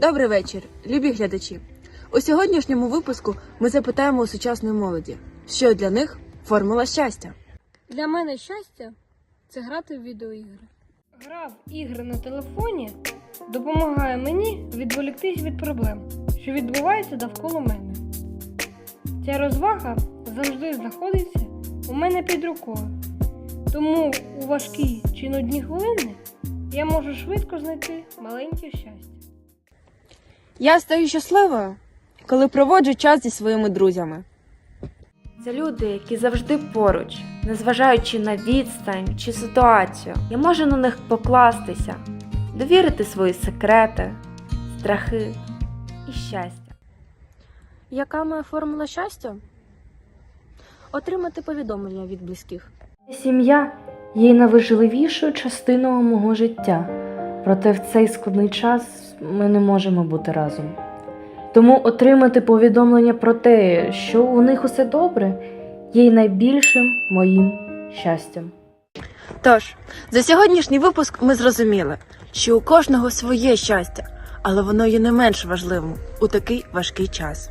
Добрий вечір, любі глядачі. У сьогоднішньому випуску ми запитаємо у сучасної молоді, що для них формула щастя. Для мене щастя це грати в відеоігри. Гра в ігри на телефоні допомагає мені відволіктись від проблем, що відбуваються довкола мене. Ця розвага завжди знаходиться у мене під рукою. Тому у важкі чи нудні хвилини я можу швидко знайти маленьке щастя. Я стаю щасливою, коли проводжу час зі своїми друзями. Це люди, які завжди поруч, незважаючи на відстань чи ситуацію. Я можу на них покластися, довірити свої секрети, страхи і щастя. Яка моя формула щастя? Отримати повідомлення від близьких. Сім'я є найважливішою частиною мого життя, проте в цей складний час ми не можемо бути разом. Тому отримати повідомлення про те, що у них усе добре, є й найбільшим моїм щастям. Тож, за сьогоднішній випуск ми зрозуміли, що у кожного своє щастя, але воно є не менш важливим у такий важкий час.